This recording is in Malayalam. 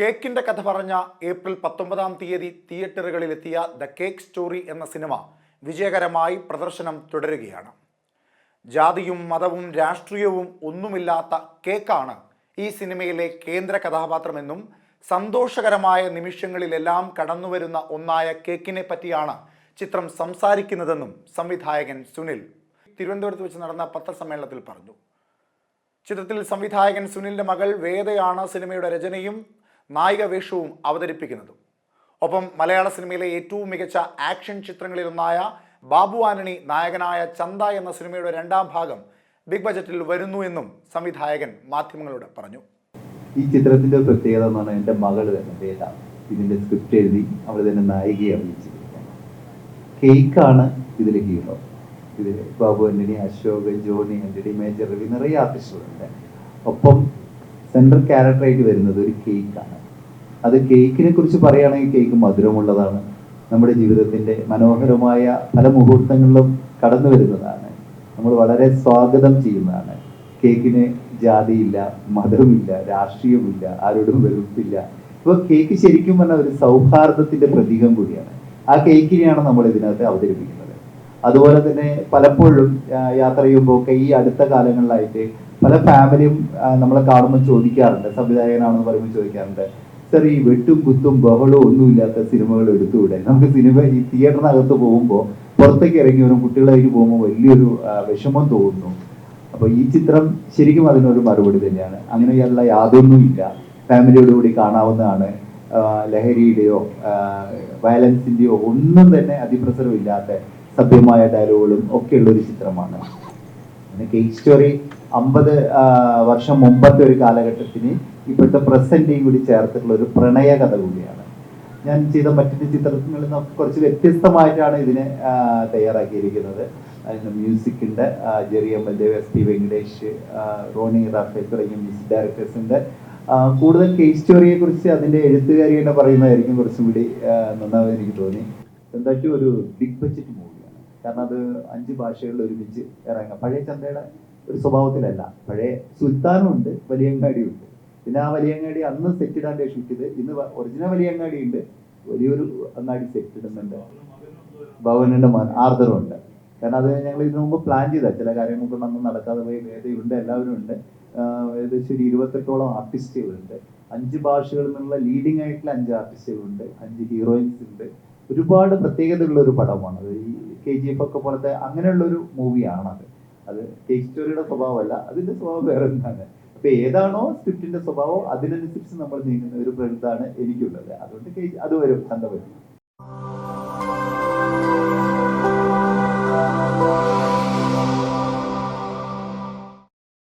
കേക്കിന്റെ കഥ പറഞ്ഞ ഏപ്രിൽ പത്തൊമ്പതാം തീയതി തിയേറ്ററുകളിലെത്തിയ ദ കേക്ക് സ്റ്റോറി എന്ന സിനിമ വിജയകരമായി പ്രദർശനം തുടരുകയാണ്. ജാതിയും മതവും രാഷ്ട്രീയവും ഒന്നുമില്ലാത്ത കേക്കാണ് ഈ സിനിമയിലെ കേന്ദ്ര കഥാപാത്രമെന്നും സന്തോഷകരമായ നിമിഷങ്ങളിലെല്ലാം കടന്നുവരുന്ന ഒന്നായ കേക്കിനെ പറ്റിയാണ് ചിത്രം സംസാരിക്കുന്നതെന്നും സംവിധായകൻ സുനിൽ തിരുവനന്തപുരത്ത് വെച്ച് നടന്ന പത്രസമ്മേളനത്തിൽ പറഞ്ഞു. ചിത്രത്തിൽ സംവിധായകൻ സുനിലിന്റെ മകൾ വേദയാണ് സിനിമയുടെ രചനയും നായിക വേഷവും അവതരിപ്പിക്കുന്നതും. ഒപ്പം മലയാള സിനിമയിലെ ഏറ്റവും മികച്ച ആക്ഷൻ ചിത്രങ്ങളിലൊന്നായ ബാബു ആന്റണി നായകനായ ചന്ത എന്ന സിനിമയുടെ രണ്ടാം ഭാഗം ബിഗ് ബജറ്റിൽ വരുന്നു എന്നും സംവിധായകൻ മാധ്യമങ്ങളോട് പറഞ്ഞു. ഈ ചിത്രത്തിന്റെ പ്രത്യേകത എന്ന് പറഞ്ഞാൽ എന്റെ മകൾ തന്നെ വേദ ഇതിന്റെ സ്ക്രിപ്റ്റ് എഴുതി അവൾ തന്നെ നായികയെ അഭിനയിച്ചിരിക്കുകയാണ്. കേക്കാണ് ഇതിലെ ഹീറോ. ഇതിൽ ബാബു ആന്റണി അശോക് ജോണി ആന്റണി മേജർ രവി നിറയെ ആർട്ടിസ്റ്റുകളുണ്ട്. ഒപ്പം സെൻട്രൽ ക്യാരക്ടറായിട്ട് വരുന്നത് ഒരു കേക്കാണ് അത് കേക്കിനെ കുറിച്ച് പറയുകയാണെങ്കിൽ കേക്ക് മധുരമുള്ളതാണ്. നമ്മുടെ ജീവിതത്തിന്റെ മനോഹരമായ പല മുഹൂർത്തങ്ങളിലും കടന്നു വരുന്നതാണ്. നമ്മൾ വളരെ സ്വാഗതം ചെയ്യുന്നതാണ്. കേക്കിന് ജാതിയില്ല മതമില്ല രാഷ്ട്രീയമില്ല ആരോടും വെറുപ്പില്ല. ഇപ്പോൾ കേക്ക് ശരിക്കും പറഞ്ഞാൽ ഒരു സൗഹാർദ്ദത്തിന്റെ പ്രതീകം കൂടിയാണ്. ആ കേക്കിനെയാണ് നമ്മൾ ഇതിനകത്ത് അവതരിപ്പിക്കുന്നത്. അതുപോലെ തന്നെ പലപ്പോഴും യാത്ര ചെയ്യുമ്പോൾ ഒക്കെ ഈ അടുത്ത കാലങ്ങളിലായിട്ട് പല ഫാമിലിയും നമ്മളെ കാണുമ്പോൾ ചോദിക്കാറുണ്ട്. സംവിധായകനാണെന്ന് പറയുമ്പോൾ ചോദിക്കാറുണ്ട്. സർ ഈ വെട്ടും കുത്തും ബഹളവും ഒന്നുമില്ലാത്ത സിനിമകൾ എടുത്തുകൂടെ നമുക്ക് സിനിമ ഈ തിയേറ്ററിനകത്ത് പോകുമ്പോൾ പുറത്തേക്ക് ഇറങ്ങി വരും കുട്ടികളായിട്ട് പോകുമ്പോൾ വലിയൊരു വിഷമം തോന്നുന്നു. അപ്പോൾ ഈ ചിത്രം ശരിക്കും അതിനൊരു മറുപടി തന്നെയാണ്. അങ്ങനെയുള്ള യാതൊന്നുമില്ല. ഫാമിലിയോട് കൂടി കാണാവുന്നതാണ്. ലഹരിയുടെയോ വയലൻസിന്റെയോ ഒന്നും തന്നെ അതിപ്രസരമില്ലാത്ത സഭ്യമായ ഡയലോഗുകളും ഒക്കെയുള്ള ഒരു ചിത്രമാണ്. പിന്നെ കേക്ക് സ്റ്റോറി അമ്പത് വർഷം മുമ്പത്തെ ഒരു കാലഘട്ടത്തിന് ഇപ്പോഴത്തെ പ്രസന്റേയും കൂടി ചേർത്തിട്ടുള്ള ഒരു പ്രണയ കഥ കൂടിയാണ്. ഞാൻ ചെയ്ത മറ്റൊരു ചിത്രങ്ങളിൽ നിന്ന് കുറച്ച് വ്യത്യസ്തമായിട്ടാണ് ഇതിനെ തയ്യാറാക്കിയിരിക്കുന്നത്. അതിന് മ്യൂസിക് ഉണ്ട്. ആ, Jerry M L Dev S P Venkatesh Ronnie Raphael തുടങ്ങിയ മ്യൂസിക് ഡയറക്ടേഴ്സിന്റെ കൂടുതൽ കേസ് സ്റ്റോറിയെ കുറിച്ച് അതിന്റെ എഴുത്തുകാരി തന്നെ പറയുന്നതായിരിക്കും കുറച്ചും കൂടി നന്നാവും എനിക്ക് തോന്നി. എന്താ ഒരു ബിഗ് ബഡ്ജറ്റ് മൂവിയാണ് കാരണം അത് അഞ്ച് ഭാഷകളിൽ ഒരുമിച്ച് ഇറങ്ങാം പഴയ ചന്തയുടെ ഒരു സ്വഭാവത്തിലല്ല. പഴയ സുൽത്താനും ഉണ്ട് വലിയങ്ങാടിയും ഉണ്ട് പിന്നെ ആ വലിയങ്ങാടി അന്ന് സെറ്റ് ഇടാണ്ട് ഷൂട്ട് ചെയ്ത് ഇന്ന് ഒറിജിനൽ വലിയങ്ങാടി ഉണ്ട് വലിയൊരു അങ്ങാടി സെറ്റ് ഇടുന്നുണ്ട്. ഭവനന്റെ ഉണ്ട് കാരണം അത് ഞങ്ങൾ ഇതിനു മുമ്പ് പ്ലാൻ ചെയ്ത. ചില കാര്യങ്ങൾക്ക് നമ്മൾ നടക്കാതെ പോയി വേദയുണ്ട് എല്ലാവരും ഉണ്ട്. ഏകദേശം ഒരു ഇരുപത്തെട്ടോളം ആർട്ടിസ്റ്റുകളുണ്ട്. അഞ്ച് ഭാഷകളിൽ നിന്നുള്ള ലീഡിംഗ് ആയിട്ടുള്ള അഞ്ച് ആർട്ടിസ്റ്റുകളുണ്ട് അഞ്ച് ഹീറോയിൻസ് ഉണ്ട്. ഒരുപാട് പ്രത്യേകതയുള്ള ഒരു പടമാണ്. അത് ഈ കെ ജി എഫ് ഒക്കെ പോലത്തെ അങ്ങനെയുള്ള ഒരു മൂവിയാണത് അത് കേക്ക് സ്റ്റോറിയുടെ സ്വഭാവമല്ല അതിന്റെ സ്വഭാവം വേറെ എന്താണ് അപ്പൊ ഏതാണോ സ്ക്രിപ്റ്റിന്റെ സ്വഭാവം അതിനനുസരിച്ച് നമ്മൾ നീങ്ങുന്ന ഒരു പ്രകൃതാണ് എനിക്കുള്ളത്. അതുകൊണ്ട് അത് വരും ചന്ത